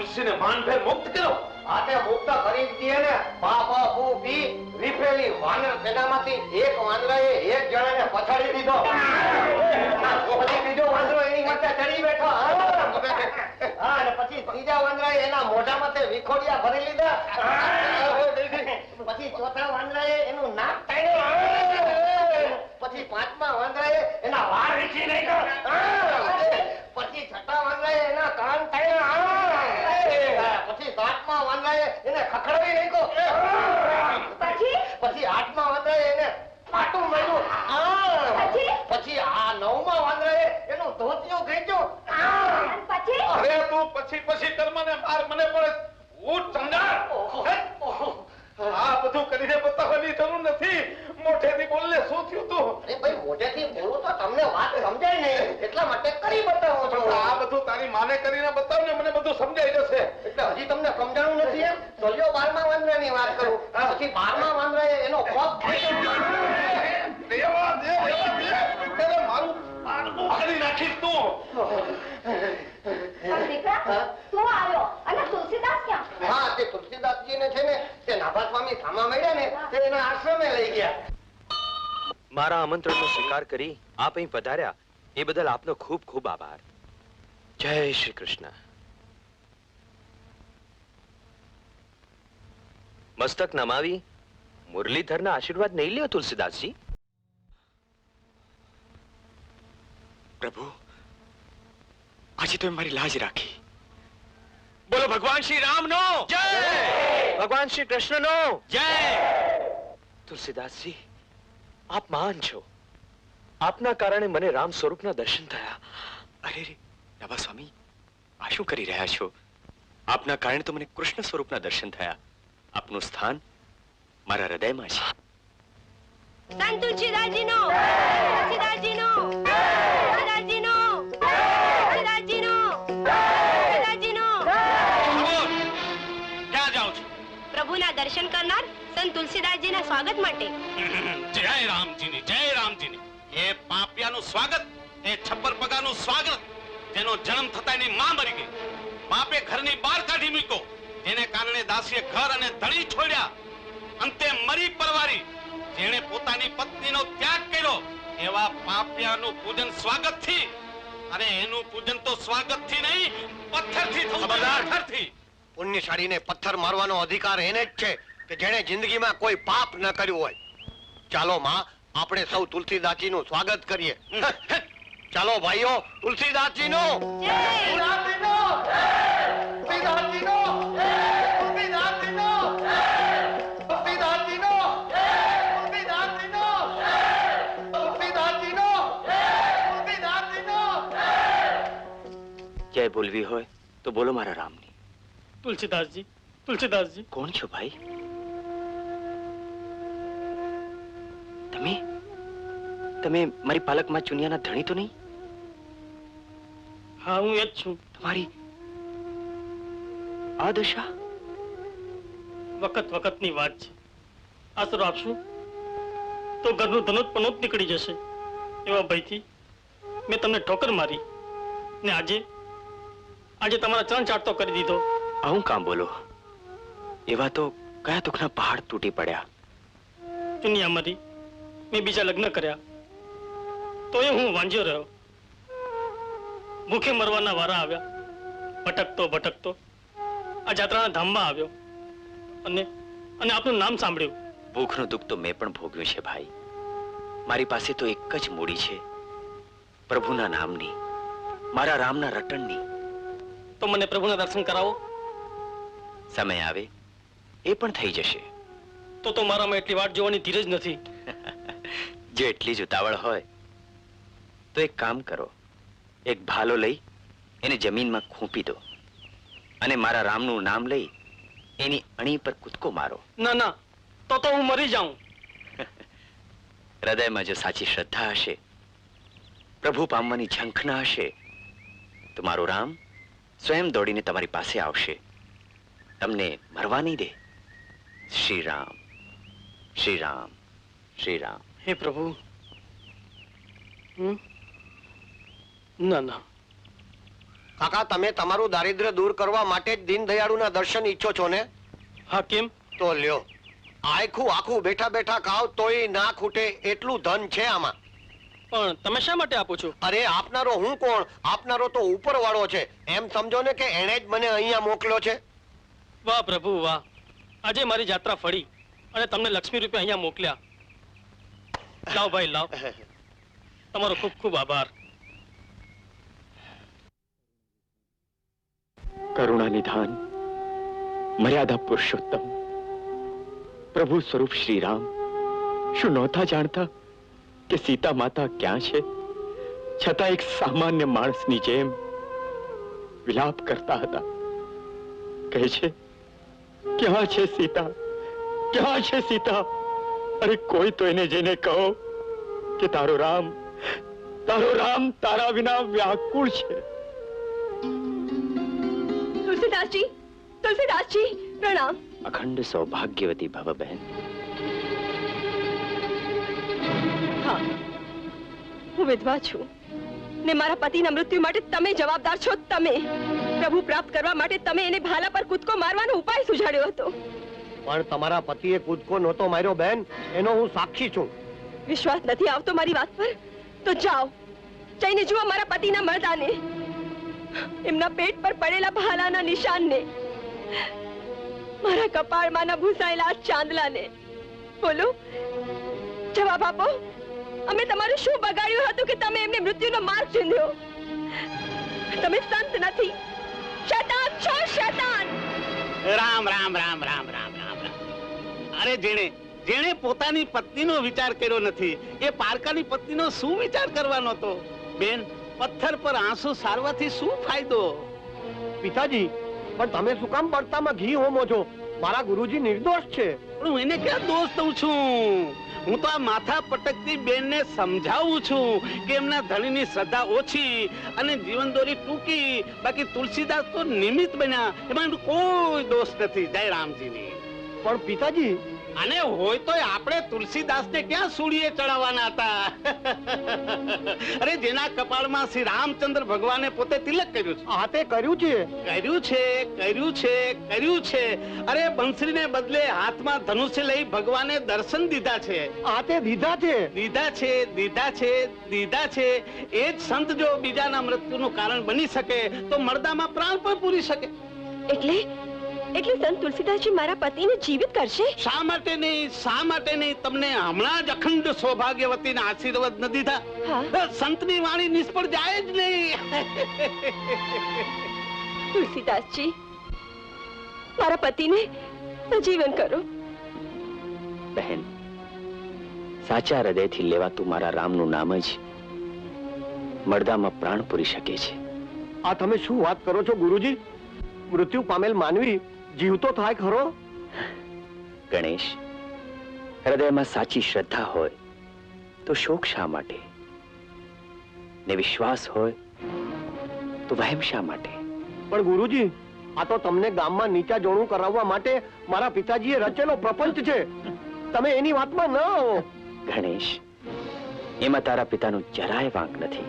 તુલસીને માનભેર મુક્ત કરો આતે મુક્ત કરી દીએ ને બાપા ફૂફી રીફેલી વાનર સેનામાંથી એક વાનરાએ એક જણાને પછાડી દીધો. બીજો વાંદરો એની માટે ચડી બેઠો. પછી ચોથા વાંદરાએ એનું નાક તાણ્યું પછી પાંચમા વાંદરાએ એના નાખ્યો. પછી છઠ્ઠા વાંદરાએ એના કાન વાંદરાએ એને ખખડાવી નાખ્યો પછી પછી આઠમા વાંદરાએ એને પાટું માર્યું આ. પછી? પછી આ નવમા વાંદરાએ એનું ધોતિયું ખેંચ્યું. પછી અરે તું પછી પછી કર મને માર મને પડે હું ઓહો. આ બધું કરીને બતાવવાની જરૂર નથી મોઢેથી બોલને શું થયું તું અરે ભાઈ મોઢેથી બોલું તો તમને વાત સમજાય નહીં એટલા માટે કરી બતાવો છો આ બધું તારી માને કરીને બતાવ ને મને બધું સમજાઈ જશે એટલે હજી તમને સમજાણું નથી એમ ચલ્યો બારમા વાંદરાની વાત કરું પછી બારમા વાંદરાએ એનો દેવા દે ત્યારે મારું પારણું કરી નાખીશ તું. દીકરા તું આવ્યો? અને તુલસીદાસ ક્યાં? હા તે તુલસીદાસજીને છે ને તે નાભા સ્વામી થામા મળ્યા ને તે એના આશ્રમે લઈ ગયા. મારા આમંત્રણનો સ્વીકાર કરી આપ અહીં પધાર્યા. એ બદલ આપનો ખૂબ ખૂબ આભાર. જય શ્રી કૃષ્ણ. મસ્તક નમાવી મુરલીધરના આશીર્વાદ નહીં લ્યો તુલસીદાસજી? પ્રભુ આજે તમે મારી લાજ રાખી. બોલો ભગવાન શ્રી રામનો. જય! ભગવાન શ્રી કૃષ્ણનો. જય! તુલસીદાસજી આપ મહાન છો. આપના કારણે મને રામ સ્વરૂપના દર્શન થયા. અરે રે નવા સ્વામી આ શું કરી રહ્યા છો? આપના કારણે તો મને કૃષ્ણ સ્વરૂપના દર્શન થયા. આપનું સ્થાન મારા હૃદયમાં છે. સંત તુલસીદાસજીનો તુલસીદાસજીના સ્વાગત માટે. જય રામજીની જય રામજીની. એ પાપિયાનું સ્વાગત એ છપ્પર પગાનું સ્વાગત જેનો જન્મ થતા એની માં મરી ગઈ. બાપે ઘરની બહાર કાઢી મૂક્યો. જેને કારણે દાસીએ ઘર અને ધણી છોડ્યા. અંતે મરી પરવારી. જેણે પોતાની પત્નીનો ત્યાગ કર્યો. એવા પાપિયાનું પૂજન સ્વાગતથી. અરે એનું પૂજન તો સ્વાગતથી નહીં પથ્થરથી થવું પથ્થરથી પુણ્યશાળીને પથ્થર મારવાનો અધિકાર એને જ છે. કે જેણે જિંદગીમાં કોઈ પાપ ન કર્યું હોય. ચાલો માં આપણે સૌ તુલસીદાસજી નું સ્વાગત કરીએ. ચાલો ભાઈઓ! તુલસીદાસજીનું! તુલસીદાસજીનું! જય બોલવી હોય તો બોલો મારા રામની. તુલસીદાસજી તુલસીદાસજી. કોણ છો ભાઈ? તમે તમે મારી પાલકમાં ચુનિયાના ધણી તો નહીં? હા હું એ જ છું. તમારી આ દશા? વખત વખતની વાત છે. આશરો આપશું? તો ઘરનું ધનોત પનોત નીકળી જશે. એવા ભયથી મેં તમને ઠોકર મારી. ને આજે? આજે તમારા ચણ ચાટતો કરી દીધો. આવું કામ બોલો? એવા તો કયા દુઃખના પહાડ તૂટી પડ્યા? ચુનિયા મરી મેં બીજા લગ્ન કર્યા. તોય હું વાંજ્યો રહ્યો. ભૂખે મરવાના વારા આવ્યા. ભટકતો ભટકતો. આ જાત્રાના ધામમાં આવ્યો. અને અને આપનું નામ સાંભળ્યું. ભૂખનું દુઃખ તો મેં પણ ભોગ્યું છે ભાઈ. મારી પાસે તો એક જ મૂડી છે. પ્રભુના નામની. મારા રામના રટણની. તો મને પ્રભુના દર્શન કરાવો. સમય આવે. એ પણ થઈ જશે. તો તો મારામાં એટલી વાટ જોવાની ધીરજ નથી. જો એટલી જ ઉતાવળ હોય તો એક કામ કરો. એક ભાલો લઈ એને જમીનમાં ખૂંપી દો અને મારા રામનું નામ લઈ એની અણી પર કૂદકો મારો. ના ના તો તો હું મરી જાઉં. હૃદયમાં જો સાચી શ્રદ્ધા હશે પ્રભુ પામવાની ઝંખના હશે તો મારો રામ સ્વયં દોડીને તમારી પાસે આવશે. તમને મરવા નહીં દે. શ્રી રામ શ્રી રામ શ્રી રામ હે પ્રભુ? ના ના. કાકા તમે તમારું દારિદ્ર્ય દૂર કરવા માટે જ દીનદયાળુના દર્શન ઈચ્છો છો ને? હા કેમ? તો લ્યો. આખું આખું બેઠા બેઠા ખાવ તોય ના ખૂટે એટલું ધન છે આમાં. પણ તમે શા માટે આપો છો? અરે આપનારો હું કોણ? આપનારો તો ઉપરવાળો છે. એમ સમજો ને કે એણે જ મને અહીંયા મોકલ્યો છે. વાહ પ્રભુ વાહ. આજે મારી જાત્રા ફળી અને તમને લક્ષ્મી રૂપે અહીંયા મોકલ્યા. લાવ ભાઈ, લાવ. તમારો ખૂબ ખૂબ આભાર. કરુણા નિધાન મર્યાદા પુરુષોત્તમ. પ્રભુ સ્વરૂપ શ્રી શું નહોતા જાણતા કે સીતા માતા ક્યાં છે? છતાં એક સામાન્ય માણસની જેમ વિલાપ કરતા હતા. કહે છે, ક્યાં છે સીતા? ક્યાં છે સીતા? અરે કોઈ તો એને જઈને કહો કે તારો રામ તારો રામ તારા વિના વ્યાકુળ છે. તુલસીદાસજી તુલસીદાસજી પ્રણામ. અખંડ સૌભાગ્યવતી ભવ બહેન હા હું વિધવા છું. ને મારા પતિના મૃત્યુ માટે તમે જવાબદાર છો તમે. પ્રભુ પ્રાપ્ત કરવા માટે તમે એને ભાલા પર કૂદકો મારવાનો ઉપાય સુઝાડ્યો હતો. પણ તમારા પતિએ કૂદકો નહોતો માર્યો બેન. એનો હું સાક્ષી છું. વિશ્વાસ નથી આવતો મારી વાત પર? તો જાઓ. જઈને જુઓ મારા પતિના મરદાને. એમના પેટ પર પડેલા ભાલાના નિશાનને. મારા કપાળમાંના ભૂસાયેલા ચાંદલાને. બોલો જવાબ આપો. અમે તમારું શું બગાડ્યું હતું કે તમે એમને મૃત્યુનો માર્ગ ચીંધ્યો? તમે સંત નથી. શેતાન છો શૈતાન! રામ રામ રામ રામ રામ. અરે જેણે જેણે પોતાની પત્નીનો વિચાર કર્યો નથી એ પારકાની પત્નીનો શું વિચાર કરવાનો હતો? બેન પથ્થર પર આંસુ સારવાથી શું ફાયદો? પિતાજી પણ તમે શું કામ પડતામાં ઘી હોમો છો? મારા ગુરુજી નિર્દોષ છે. હું એને ક્યાં દોષ દઉં છું? હું તો આ માથા પટકતી બેનને સમજાવું છું કે એમના ધણીની શ્રદ્ધા ઓછી અને જીવન દોરી ટૂંકી. બાકી તુલસીદાસ તો નિમિત્ત બન્યા. એમાં કોઈ દોષ નથી. જય રામજીની. પણ પિતાજી અને હોય તો આપણે તુલસીદાસને ક્યાં સૂળીએ ચડાવવાના હતા? અરે જેના કપાળમાં શ્રી રામચંદ્ર ભગવાને પોતે તિલક કર્યું છે. હા તે કર્યું છે. કર્યું છે કર્યું છે કર્યું છે. અરે બંસરીને બદલે હાથમાં ધનુષ્ય લઈ ભગવાને દર્શન દીધા છે. આ તે દીધા છે. દીધા છે દીધા છે દીધા છે. એ જ સંત જો બીજાના મૃત્યુનું કારણ બની શકે તો મરદામાં પ્રાણ પણ પૂરી શકે. એટલે એટલે સંત તુલસીદાસજી મારા પતિને જીવિત કરશે? શા માટે નહીં? શા માટે નહીં? તમને હમણાં જ અખંડ સૌભાગ્યવતીના આશીર્વાદ ન દીધા? સંતની વાણી નિષ્ફળ જાય જ નહીં. તુલસીદાસજી મારા પતિને સજીવન કરો. બહેન સાચા હૃદયથી લેવાતું મારા રામનું નામ જ મળદામાં પ્રાણ પૂરી શકે છે. આ તમે શું વાત કરો છો ગુરુજી? મૃત્યુ પામેલ માનવી જીવતો થાય ખરો? ગણેશ હૃદયમાં સાચી શ્રદ્ધા હોય તો શોક શા માટે? ને વિશ્વાસ હોય તો વહેમ શા માટે? પણ ગુરુજી આ તો તમને ગામમાં નીચા જોણું કરાવવા માટે મારા પિતાજીએ રચેલો પ્રપંચ છે. તમે એની વાતમાં ન આવો. ગણેશ એમાં તારા પિતાનો જરાય વાંક નથી.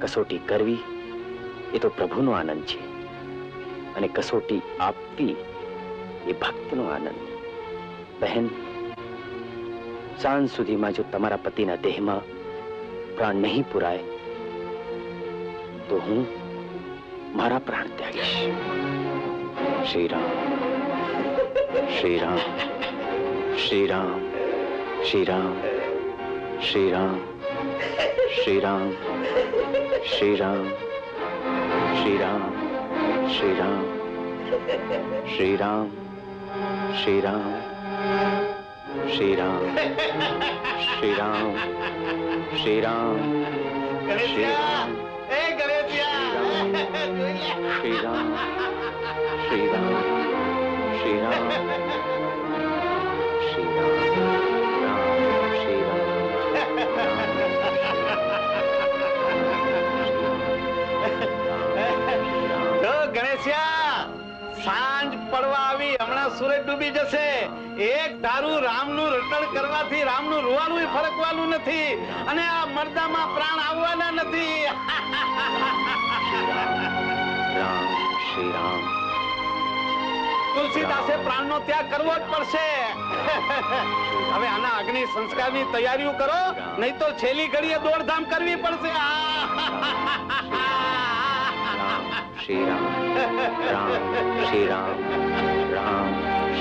કસોટી કરવી એ તો પ્રભુનો આનંદ છે. અને કસોટી આપવી એ ભક્તનો આનંદ. બહેન, સાંજ સુધીમાં જો તમારા પતિના દેહમાં પ્રાણ નહીં પુરાય, તો હું મારા પ્રાણ ત્યાગીશ. શ્રી રામ શ્રી રામ શ્રી રામ શ્રી રામ શ્રી રામ શ્રી રામ શ્રી રામ શ્રી રામ શ્રી રામ શ્રી રામ શ્રી રામ શ્રી રામ શ્રી રામ શ્રી રામ શ્રી રામ શ્રી રામ શ્રી રામ શ્રી રામ ડૂબી જશે. એક ધારું રામનું રટણ કરવાથી રામનું રૂવાલું ફરકવાનું નથી. અને આ મરદામાં પ્રાણ આવવાના નથી. શ્રી રામ તુલસીદાસે ત્યાગ કરવો જ પડશે. હવે આના અગ્નિ સંસ્કારની તૈયારીઓ કરો, નહીં તો છેલ્લી ઘડીએ દોડધામ કરવી પડશે. શ્રી રામ. રામ, શ્રી રામ. રામ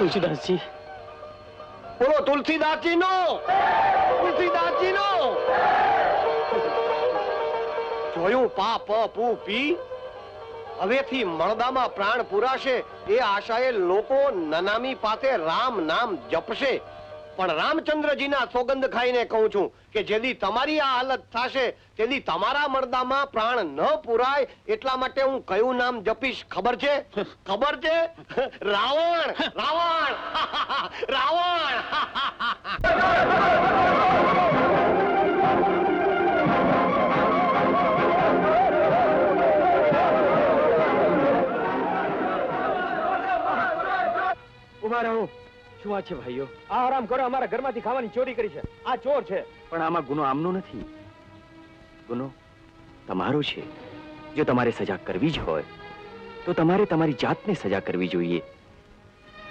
તુલસીદાસજી. બોલો તુલસીદાસજી નો તુલસીદાસજી નો જોયું પાપ પુ પી હવેથી મળદામાં પ્રાણ પુરાશે, એ આશાએ લોકો નનામી પાસે રામ નામ જપશે. પણ રામચંદ્રજીના સોગંદ ખાઈને કહું છું કે જેદી તમારી આ હાલત થશે તેદી તમારા મરદામાં પ્રાણ ન પુરાય એટલા માટે હું કયું નામ જપીશ ખબર છે? ખબર છે? રાવણ! રાવણ! રાવણ! ઊભા રહો. શું છે ભાઈઓ? આ આરામ કરો, અમારા ઘરમાંથી ખાવાની ચોરી કરી છે. આ ચોર છે. પણ આમાં ગુનો આમનો નથી. ગુનો તમારો છે. જો તમારે સજા કરવી જ હોય, તો તમારે તમારી જાતને સજા કરવી જોઈએ.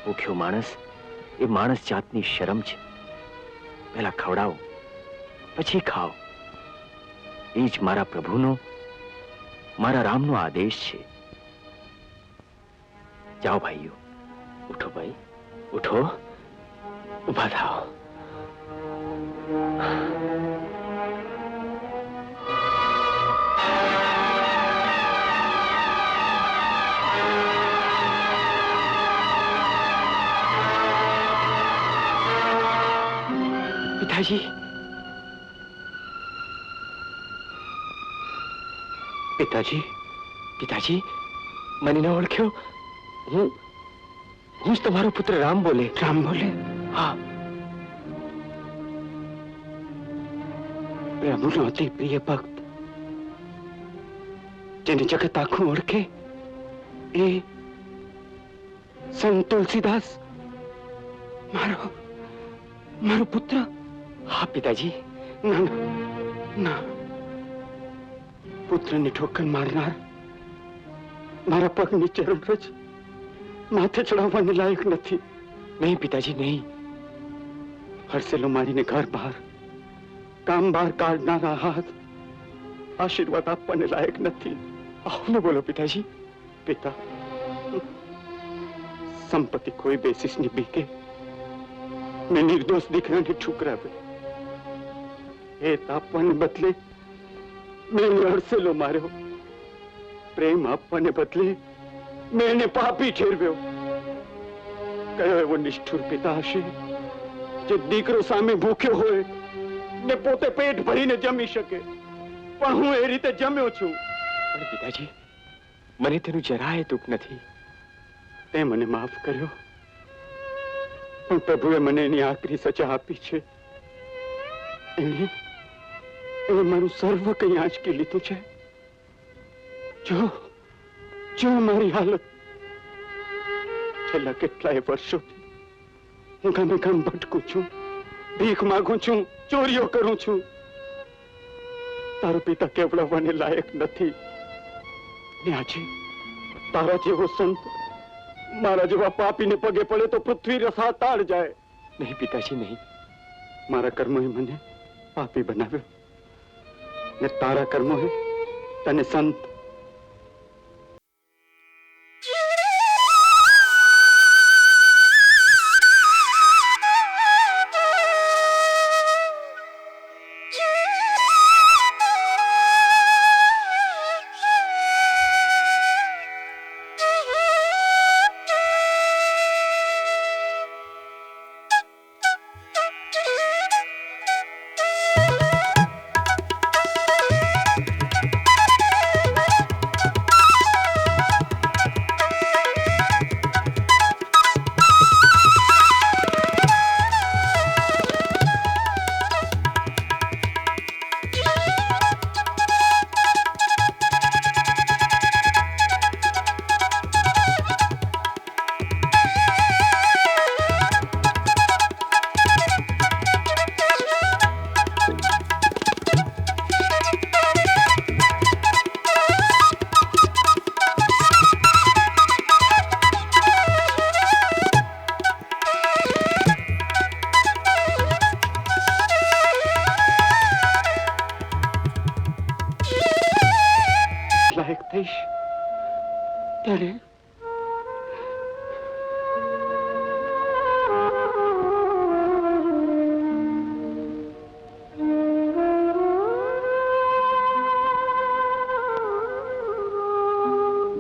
ભૂખ્યો માણસ, એ માણસ જાતની શરમ છે. પહેલા ખવડાવો, પછી ખાઓ. એ જ મારા પ્રભુનો, મારા રામનો આદેશ છે. જાઓ ભાઈઓ, ઉઠો ભાઈ. ઉઠો. ઊભા થાઓ. પિતાજી. પિતાજી. પિતાજી મને ન ઓળખ્યો. હું હું જ તમારો પુત્ર રામ બોલે. રામ બોલે. હા. પ્રભુનો અતિ પ્રિય ભક્ત જેને જગત આખું ઓળખે એ સંત તુલસીદાસ. મારો મારો પુત્ર. હા પિતાજી. ના ના પુત્રને પુત્રની ઠોકર મારનાર મારા પગની ચરમરજ માથે ચડાવવાને લાયક નથી. નહીં, પિતાજી, નહીં. હરસેલો મારીને ઘર બહાર. કામ બહાર કાઢનારા હાથ આશીર્વાદ આપવાને લાયક નથી. આવું ન બોલો, પિતાજી. પિતા, સંપત્તિ કોઈ બેસીસની બીકે. મેં નિર્દોષ દીકરાને ઠુકરાવે એ આપવાને બદલે મેં એને અડસેલો માર્યો. પ્રેમ આપવાને બદલે મેં એને પાપી ઠેરવ્યો. કયો એવો નિષ્ઠુર પિતા હશે જે દીકરો સામે ભૂખ્યો હોય ને પોતે પેટ ભરીને જમી શકે. પણ હું એ રીતે જમ્યો છું. પણ પિતાજી મને તેનું જરાય દુઃખ નથી. તે મને માફ કર્યો. પણ પ્રભુએ મને એની આખરી સજા આપી છે. એણે એણે મારું સર્વ કંઈ આંચકી લીધું છે. જો જો મારી હાલત છેલ્લા કેટલાય વર્ષોથી હું ગમે ગમ ભટકું છું, ભીખ માગું છું, ચોરીઓ કરું છું. તારો પિતા કેવડાવવાને લાયક નથી. ને આજે તારા જેવો સંત મારા જેવા પાપીને પગે પડે તો પૃથ્વી રસાતાળ જાય. નહીં, પિતાજી, નહીં. મારા કર્મોએ મને પાપી બનાવ્યો. ને તારા કર્મોએ તને સંત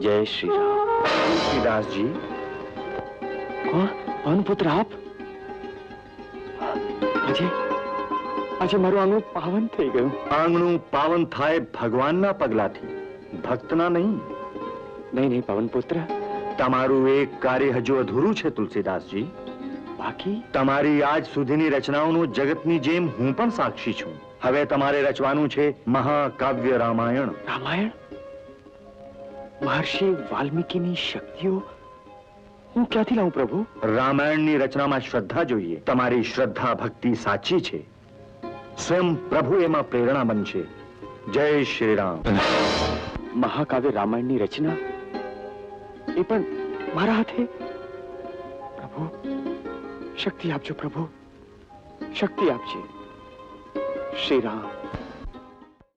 જય શ્રી રામ. તુલસીદાસજી કોણ? પવન પુત્ર આપ? આજે આજે મારું આંગણું પાવન થઈ ગયું. આંગણું પાવન થાય ભગવાનના પગલાથી. ભક્તના નહીં. નહીં નહીં પવન પુત્ર. તમારું એક કાર્ય હજુ અધૂરું છે તુલસીદાસજી. બાકી? તમારી આજ સુધીની રચનાઓનો જગતની જેમ હું પણ સાક્ષી છું. હવે તમારે રચવાનું છે મહાકાવ્ય રામાયણ. રામાયણ? મહર્ષિ વાલ્મીકીની શક્તિઓ? હું ક્યાંથી લાવું પ્રભુ? રામાયણની રચનામાં શ્રદ્ધા જોઈએ. તમારી શ્રદ્ધા ભક્તિ સાચી છે. સ્વયં પ્રભુ એમાં પ્રેરણા બનશે જય શ્રી રામ. મહાકાવ્ય રામાયણની રચના? એ પણ મારા હાથે? પ્રભુ શક્તિ આપજો પ્રભુ. શક્તિ આપજે. શ્રી રામ.